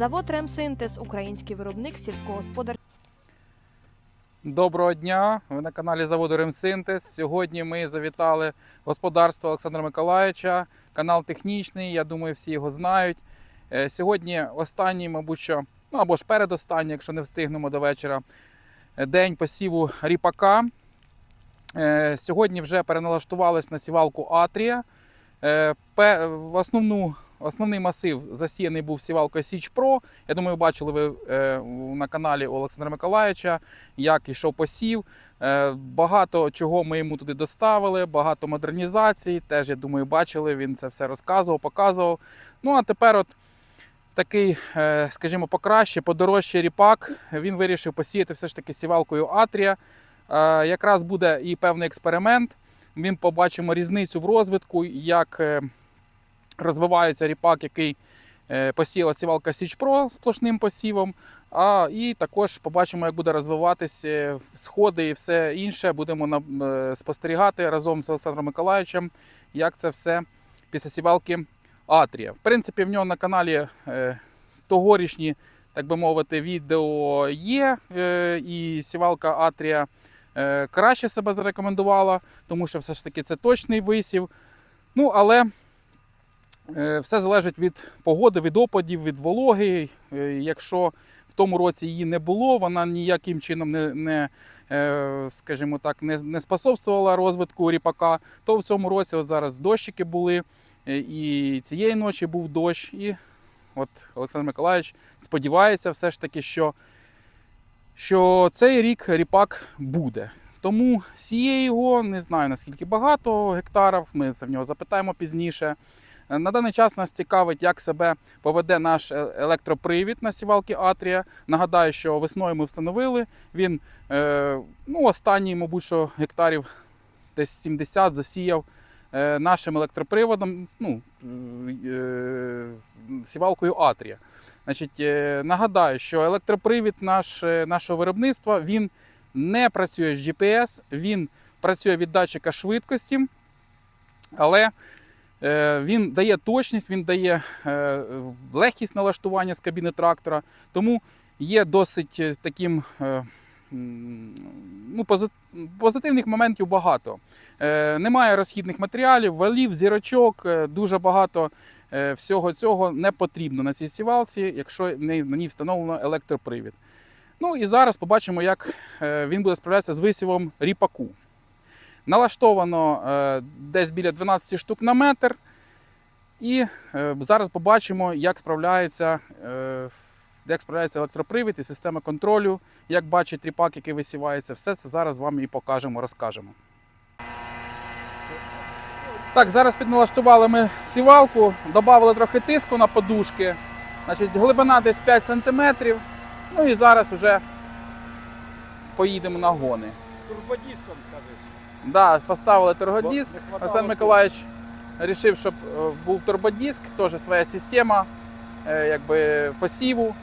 Завод Ремсинтез, український виробник сільськогосподарських Доброго дня! Ви на каналі заводу Ремсинтез. Сьогодні ми завітали господарство Олександра Миколаївича, канал технічний. Я думаю, всі його знають. Е, Сьогодні останній, мабуть, що, ну або ж передостанній, якщо не встигнемо до вечора, е, день посіву ріпака. Е, Сьогодні вже переналаштувались на сівалку Атрія. В основну, основний масив засіяний був сівалкою Січ Про. Я думаю, бачили ви е, на каналі Олександра Миколаївича як ішов посів. Е, Багато чого ми йому туди доставили, багато модернізацій. Теж, я думаю, бачили, він це все розказував, показував. Ну а тепер, от такий, е, скажімо, покраще, подорожчий ріпак. Він вирішив посіяти все ж таки сівалкою Атрія. Якраз буде і певний експеримент. Ми побачимо різницю в розвитку, як розвивається ріпак, який е, посіяла сівалка Січ Про сплошним посівом. А, і також побачимо, як буде розвиватися сходи і все інше. Будемо е, спостерігати разом з Олександром Миколаївичем, як це все після сівалки Атрія. В принципі, в нього на каналі е, тогорічні, так би мовити, відео є. Е, і сівалка Атрія е, краще себе зарекомендувала, тому що все ж таки це точний висів. Ну, але е, все залежить від погоди, від опадів, від вологи. Е, Якщо в тому році її не було, вона ніяким чином не, не е, скажімо так, не, не способствувала розвитку ріпака, то в цьому році от зараз дощики були, е, і цієї ночі був дощ. І от Олександр Миколаївич сподівається все ж таки, що, що цей рік ріпак буде. Тому сіє його, не знаю наскільки багато гектарів, ми це в нього запитаємо пізніше. Е, На даний час нас цікавить, як себе поведе наш е- електропривід на сівалки Атрія. Нагадаю, що весною ми встановили. Він е, ну, останній, мабуть, що гектарів десь 70 засіяв нашим електроприводом, ну, сівалкою Атрія. Значить, нагадаю, що електропривід наш, нашого виробництва він не працює з GPS, він працює від датчика швидкості, але Він дає точність, він дає е, легкість налаштування з кабіни трактора, тому є досить е, таким е, ну, позитивних моментів багато. Е, Немає розхідних матеріалів, валів, зірочок, е, дуже багато е, всього цього не потрібно на цій сівалці, якщо на ній встановлено електропривід. Ну і зараз побачимо, як е, він буде справлятися з висівом ріпаку. Налаштовано е, десь біля 12 штук на метр. І е, зараз побачимо, як справляється, е, як справляється електропривід і система контролю, як бачить ріпак, який висівається. Все це зараз вам і покажемо, розкажемо. Так, зараз підналаштували ми сівалку, додали трохи тиску на подушки. Значить, глибина десь 5 см. Ну і зараз вже поїдемо на гони. Турбодиском скажи. Да, поставили не Олександр Миколаївич вирішив, щоб е, був турбодиск, теж своя система е, якби, посіву.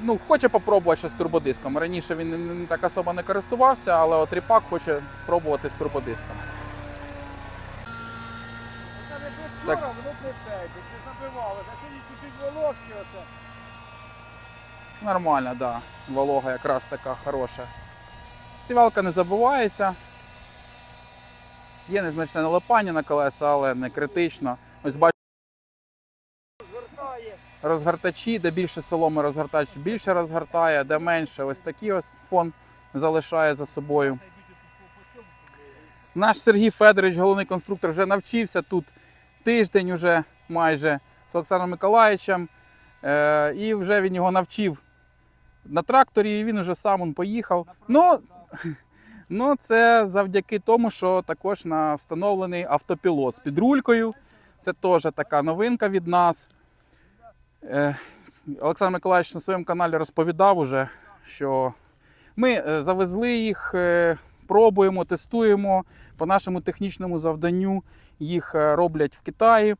Ну, хоче попробувати щось з турбодиском. Раніше він так особо не користувався, але от ріпак хоче спробувати з турбодиском. Так. вчора воно чуть-чуть волошки оце. Нормально, так. Да. Волога якраз така хороша. Сівалка не забувається. Є незначне налипання на колеса, але не критично. Ось бачите, розгортачі, де більше соломи розгортач більше розгортає, де менше. Ось такий ось фон залишає за собою. Наш Сергій Федорович, головний конструктор, вже навчився тут тиждень уже майже з Олександром Миколаївичем. Е, і вже він його навчив на тракторі, і він вже сам он поїхав. Ну, ну, це завдяки тому, що також на встановлений автопілот з підрулькою. Це теж така новинка від нас. Е, Олександр Миколаївич на своєму каналі розповідав уже, що ми е, завезли їх, е, пробуємо, тестуємо. По нашому технічному завданню їх роблять в Китаї.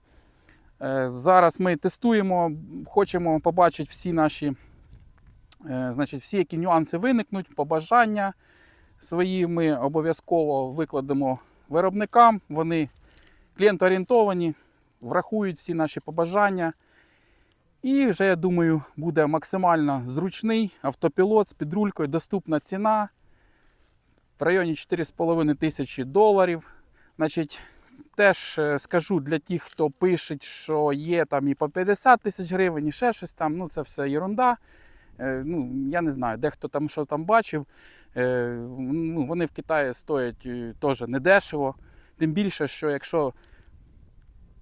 Зараз ми тестуємо, хочемо побачити всі наші, значить, всі, які нюанси виникнуть, побажання свої ми обов'язково викладемо виробникам. Вони клієнтоорієнтовані, врахують всі наші побажання. І вже, я думаю, буде максимально зручний автопілот з підрулькою, доступна ціна в районі 4,5 тисячі доларів. Значить, теж е, скажу для тих, хто пише, що є там і по 50 тисяч гривень, і ще щось там. Ну, це все ерунда. Е, Ну, я не знаю, дехто там що там бачив. Е, Ну, вони в Китаї стоять е, теж недешево. Тим більше, що якщо,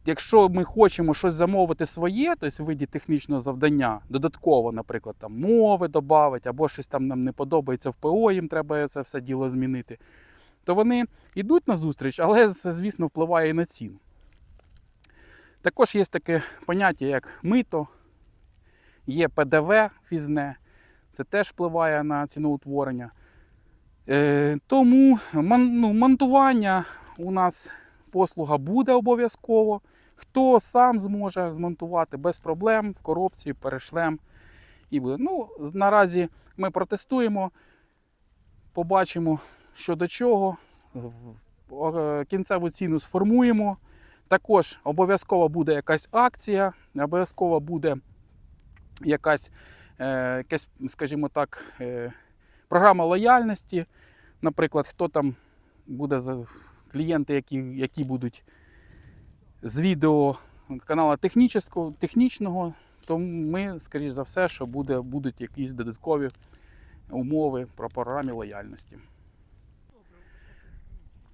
якщо ми хочемо щось замовити своє, тобто в виді технічного завдання, додатково, наприклад, там мови додати, або щось там нам не подобається в ПО, їм треба це все діло змінити, то вони йдуть на зустріч, але це, звісно, впливає і на ціну. Також є таке поняття, як мито, є ПДВ фізне, це теж впливає на ціноутворення. Е, тому ну, монтування у нас послуга буде обов'язково. Хто сам зможе змонтувати без проблем в коробці, перешлем і буде. Ну, наразі ми протестуємо, побачимо, що до чого. Кінцеву ціну сформуємо. Також обов'язково буде якась акція, обов'язково буде якась, е, якась скажімо так, е, програма лояльності. Наприклад, хто там буде за клієнти, які, які будуть з відео каналу технічного, технічного, то ми, скоріш за все, що буде, будуть якісь додаткові умови про програмі лояльності.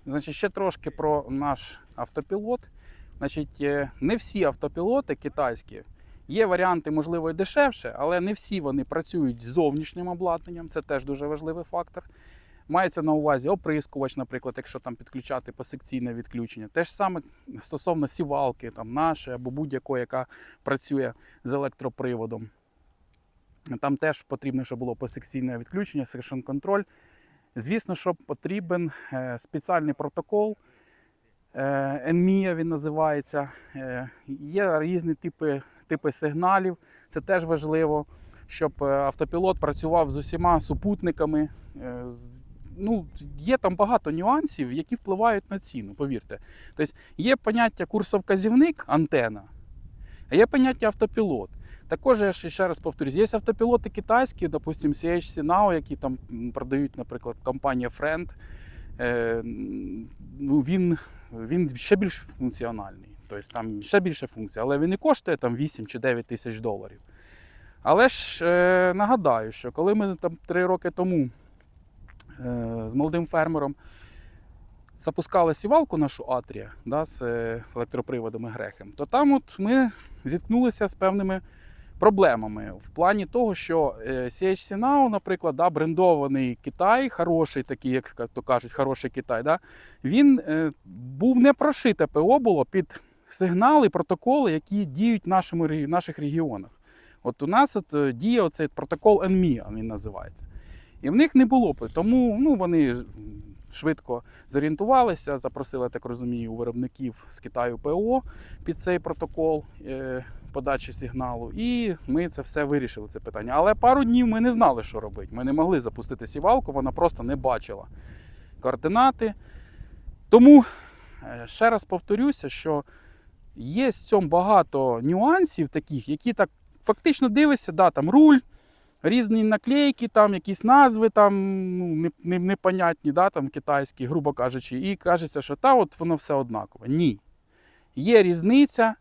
Значить, ще трошки про наш автопілот. Значить, е, не всі автопілоти китайські. Є варіанти, можливо, і дешевше, але не всі вони працюють з зовнішнім обладнанням. Це теж дуже важливий фактор. Мається на увазі оприскувач, наприклад, якщо там підключати посекційне відключення. Те ж саме стосовно сівалки, там нашої або будь-якої, яка працює з електроприводом. Там теж потрібно, щоб було посекційне відключення, секшн контроль. Звісно, що потрібен е, спеціальний протокол. е, він називається. Е, Є різні типи, типи сигналів. Це теж важливо, щоб е, автопілот працював з усіма супутниками. Е, Ну, є там багато нюансів, які впливають на ціну, повірте. Тобто є поняття курсовказівник, антена, а є поняття автопілот. Також я ще раз повторюсь, є автопілоти китайські, допустим, CHC Now, які там продають, наприклад, компанія Friend. Е, ну, він, він ще більш функціональний. Тобто там ще більше функцій, але він не коштує там 8 чи 9 тисяч доларів. Але ж е, нагадаю, що коли ми там 3 роки тому е, з молодим фермером запускали сівалку нашу Атрія да, з е, електроприводом грехем, то там от ми зіткнулися з певними проблемами в плані того, що е, CHC Now, наприклад, да, брендований Китай, хороший такий, як то кажуть, хороший Китай, да, він е, був не прошите ПО було під сигнали, протоколи, які діють в нашому, ре- наших регіонах. От у нас от, е, діє оцей протокол NMIA, він називається. І в них не було. п- Тому ну, вони швидко зорієнтувалися, запросили, так розумію, у виробників з Китаю ПО під цей протокол е, подачі сигналу. І ми це все вирішили, це питання. Але пару днів ми не знали, що робити. Ми не могли запустити сівалку, вона просто не бачила координати. Тому е, ще раз повторюся, що є в цьому багато нюансів таких, які так фактично дивишся, да, там руль, різні наклейки, там якісь назви там, ну, не- не- непонятні, да, там, китайські, грубо кажучи, і кажеться, що та от воно все однакове. Ні. Є різниця,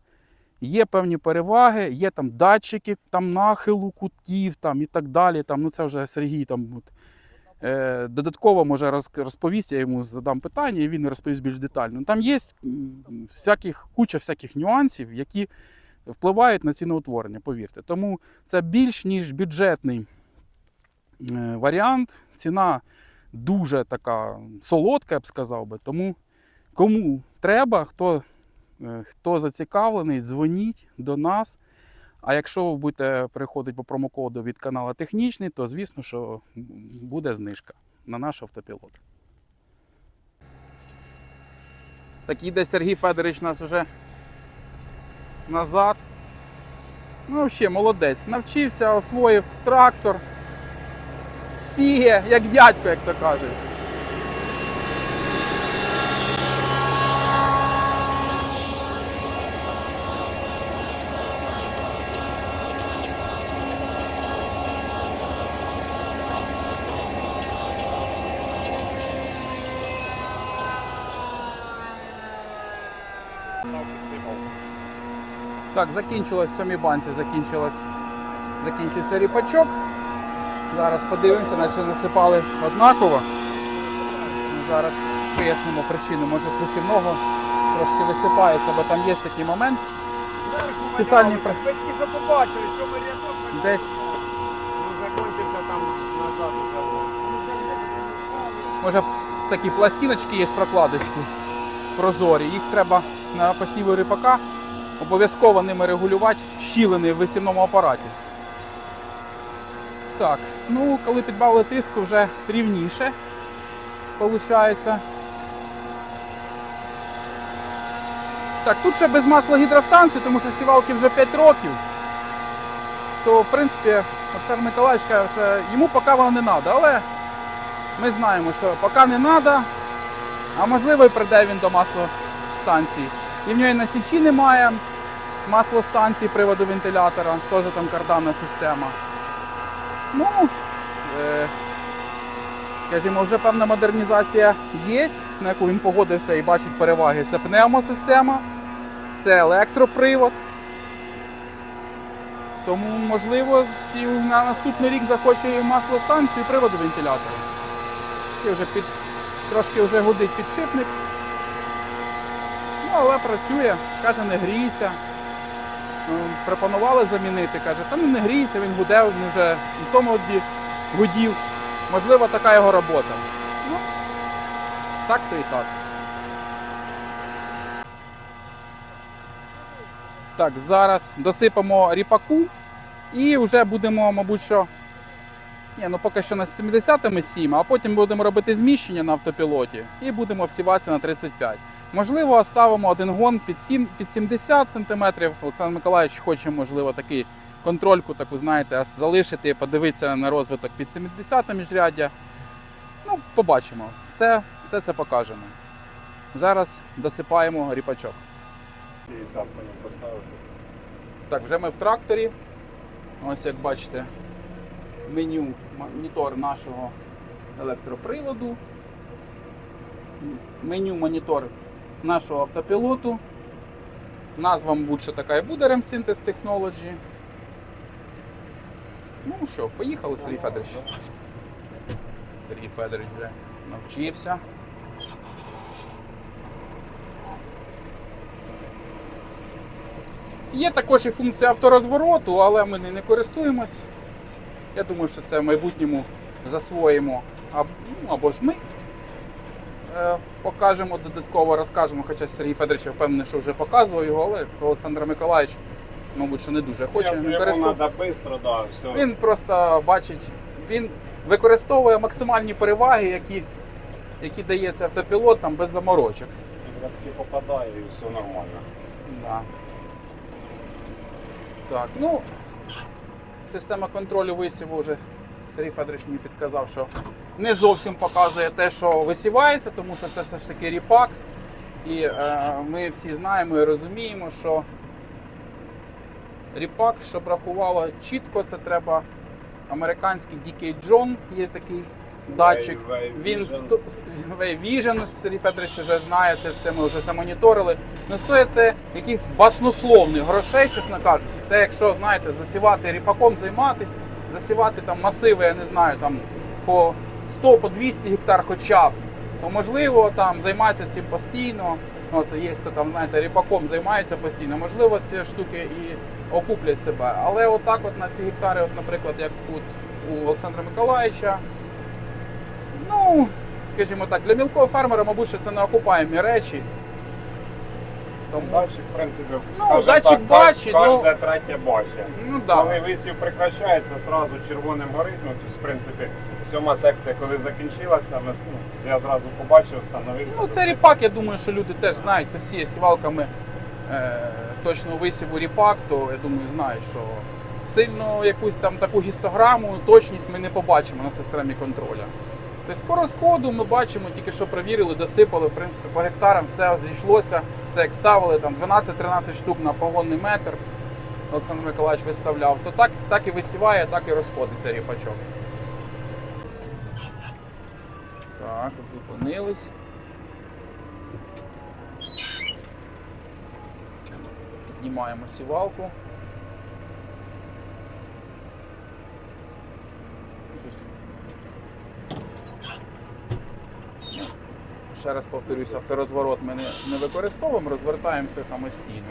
є певні переваги, є там датчики там, нахилу кутів там, і так далі. Там, ну, це вже Сергій там, додатково може розповість, я йому задам питання, і він розповість більш детально. Там є всяких, куча всяких нюансів, які впливають на ціноутворення, повірте. Тому це більш ніж бюджетний е, варіант. Ціна дуже така солодка, я б сказав би. Тому кому треба, хто, е, хто зацікавлений, дзвоніть до нас. А якщо ви будете переходити по промокоду від каналу Технічний, то звісно, що буде знижка на наш автопілот. Так їде Сергій Федорович нас уже назад. Ну, взагалі, молодець. Навчився, освоїв трактор. Сіє, як дядько, як то кажуть. Так, закінчилось в сьомій банці, закінчилось. закінчився ріпачок. Зараз подивимося, наче насипали однаково. Зараз пояснимо причину. Може з висівного трошки висипається, бо там є такий момент. Спеціальні. Десь Ну, закончився там назад. Може такі пластиночки є, прокладочки прозорі. Їх треба на посіві рипака обов'язково ними регулювати щілини в висівному апараті. Так, ну коли підбавили тиску вже рівніше виходить. Так, тут ще без масла гідростанції, тому що сівалки вже 5 років. То, в принципі, Олександр це йому поки воно не треба, але ми знаємо, що поки не треба, а можливо і прийде він до маслостанції. І в нього і на січі немає маслостанції приводу вентилятора, теж там карданна система. Ну, е, скажімо, вже певна модернізація є, на яку він погодився і бачить переваги. Це пневмосистема, це електропривод. Тому, можливо, на наступний рік захоче і маслостанцію і приводу вентилятора. І вже під, трошки вже гудить підшипник. Ну, але працює, каже, не гріється. Ну, Пропонували замінити, каже, та ну не гріється, він гуде, він вже в тому гудів. Можливо, така його робота. Ну, так то і так. Так, зараз досипемо ріпаку і вже будемо, мабуть, що ні, ну поки що на 70-ми сім, а потім будемо робити зміщення на автопілоті і будемо всіватися на 35. Можливо, оставимо один гон під, 7, під 70 см. Олександр Миколаївич хоче, можливо, такий контрольку, таку, знаєте, залишити і подивитися на розвиток під 70 міжряддя. Ну, побачимо. Все, все це покажемо. Зараз досипаємо ріпачок. 50 мені поставив. Так, вже ми в тракторі. Ось як бачите, меню, монітор нашого електроприводу. Меню монітор нашого автопілоту. Назва, мабуть, що така і буде REM-Synthesis Technology. Ну що, поїхали, Сергій Федорович. Сергій Федорович вже навчився. Є також і функція авторозвороту, але ми не користуємось. Я думаю, що це в майбутньому засвоїмо або, ну, або ж ми е, покажемо додатково, розкажемо. Хоча Сергій Федорович я впевнений, що вже показував його, але Олександр Миколаївич, мабуть, що не дуже хоче. Йому користує. треба швидко, да, все. Він просто бачить, він використовує максимальні переваги, які, які дає цей автопілот там без заморочок. Таки попадає і все нормально. Да. Так, ну, система контролю висіву вже Сергій Федорович мені підказав, що не зовсім показує те, що висівається, тому що це все ж таки ріпак. І е, ми всі знаємо і розуміємо, що ріпак, щоб рахувало чітко, це треба американський DK John, є такий датчик. Він сто- Vision, Сергій Федорович вже знає це все, ми вже це моніторили. Ну стоїть це якийсь баснословний грошей, чесно кажучи. Це якщо, знаєте, засівати ріпаком займатись, засівати там масиви, я не знаю, там по 100 по 200 гектар хоча б, то можливо там займатися цим постійно. От є хто там, знаєте, ріпаком займається постійно. Можливо, ці штуки і окуплять себе. Але отак, от на ці гектари, от, наприклад, як тут у Олександра Миколаївича, Ну, скажімо так, для мілкого фермера, мабуть, що це не окупаємі речі. Тому, Датчик, в принципі, Ну, скажімо датчик так, бачить, ну- третє бачить. ну да. Коли висів прекращається, зразу червоним горить. Ну, тут, в принципі, сьома секція, коли закінчилася, ми, ну, я зразу побачив, встановився. Ну, це ріпак, я думаю, що люди теж знають, хто сіє сівалками е, точно висіву ріпак, то я думаю, знають, що сильно якусь там таку гістограму, точність ми не побачимо на системі контроля. Тобто по розходу ми бачимо, тільки що перевірили, досипали, в принципі, по гектарам все зійшлося, все як ставили, там 12-13 штук на погонний метр. Олександр Миколаївич виставляв, то так, так і висіває, так і розходиться ріпачок. Так, зупинились. Знімаємо сівалку. Щось Ще раз повторюся, авторозворот ми не, не використовуємо, розвертаємося самостійно.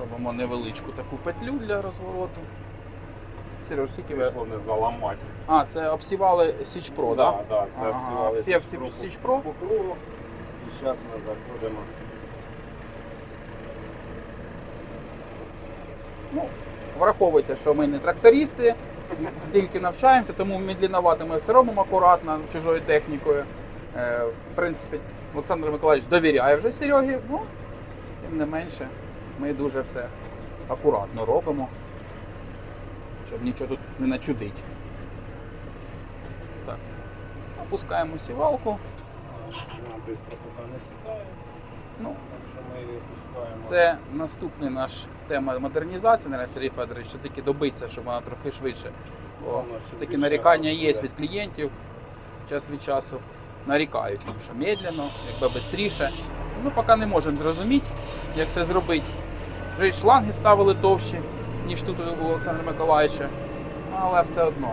Робимо невеличку таку петлю для розвороту. Сереж, скільки ви? Не заламати. А, це обсівали Січ Про, да, так? да, це Ага, обсівали Січ Про? по кругу. І зараз ми заходимо. Ну, враховуйте, що ми не трактористи, тільки навчаємося, тому медленновато ми все робимо акуратно чужою технікою. Е, В принципі, Олександр Миколаївич довіряє вже Серегі, ну, тим не менше, ми дуже все акуратно робимо, щоб нічого тут не начудить. Так, опускаємо сівалку. Вона швидко поки не сідає, Ну, що. Це наступний наш тема модернізації, наразі Сергій Федорович, все таки добиться, щоб вона трохи швидше. Бо все все таки нарікання є від клієнтів час від часу. Нарікають, тому що медленно, якби швидше. Ми поки не можемо зрозуміти, як це зробити. Вже й шланги ставили товщі, ніж тут у Олександра Миколаївича, але все одно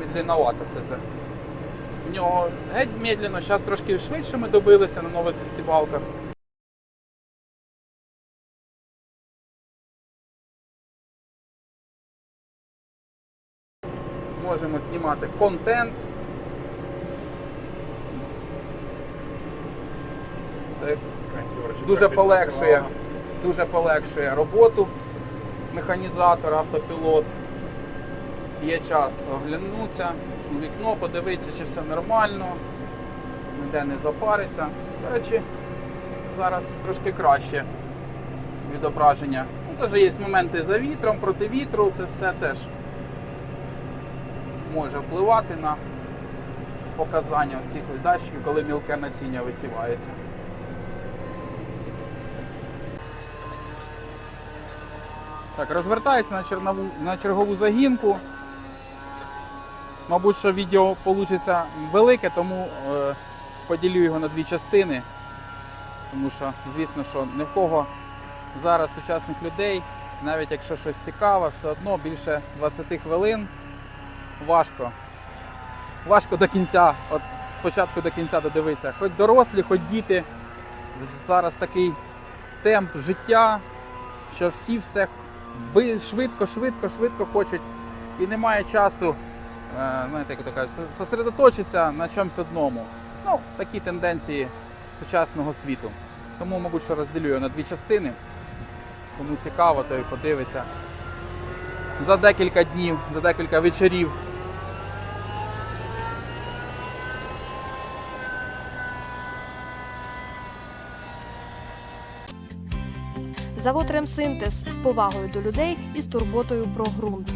медленновато все це. В нього геть медленно, зараз трошки швидше ми добилися на нових сівалках. Можемо знімати контент. Це дуже полегшує, дуже полегшує роботу механізатора, автопілот. Є час оглянутися у вікно, подивитися, чи все нормально, ніде не запариться. До речі, зараз трошки краще відображення. Ну, теж є моменти за вітром, проти вітру, це все теж може впливати на показання цих датчиків, коли мілке насіння висівається. Так, розвертається на, чернову, на чергову загінку. Мабуть, що відео вийде велике, тому е, поділю його на дві частини. Тому що, звісно, що ні в кого зараз сучасних людей, навіть якщо щось цікаве, все одно більше 20 хвилин важко. Важко до кінця, от спочатку до кінця додивитися. Хоч дорослі, хоч діти. Зараз такий темп життя, що всі все швидко, швидко, швидко хочуть. І немає часу, е, знаєте, як то кажуть, сосредоточитися на чомусь одному. Ну, такі тенденції сучасного світу. Тому, мабуть, що розділю на дві частини. Кому цікаво, той подивиться за декілька днів, за декілька вечорів. Завод Ремсинтез з повагою до людей і з турботою про ґрунт.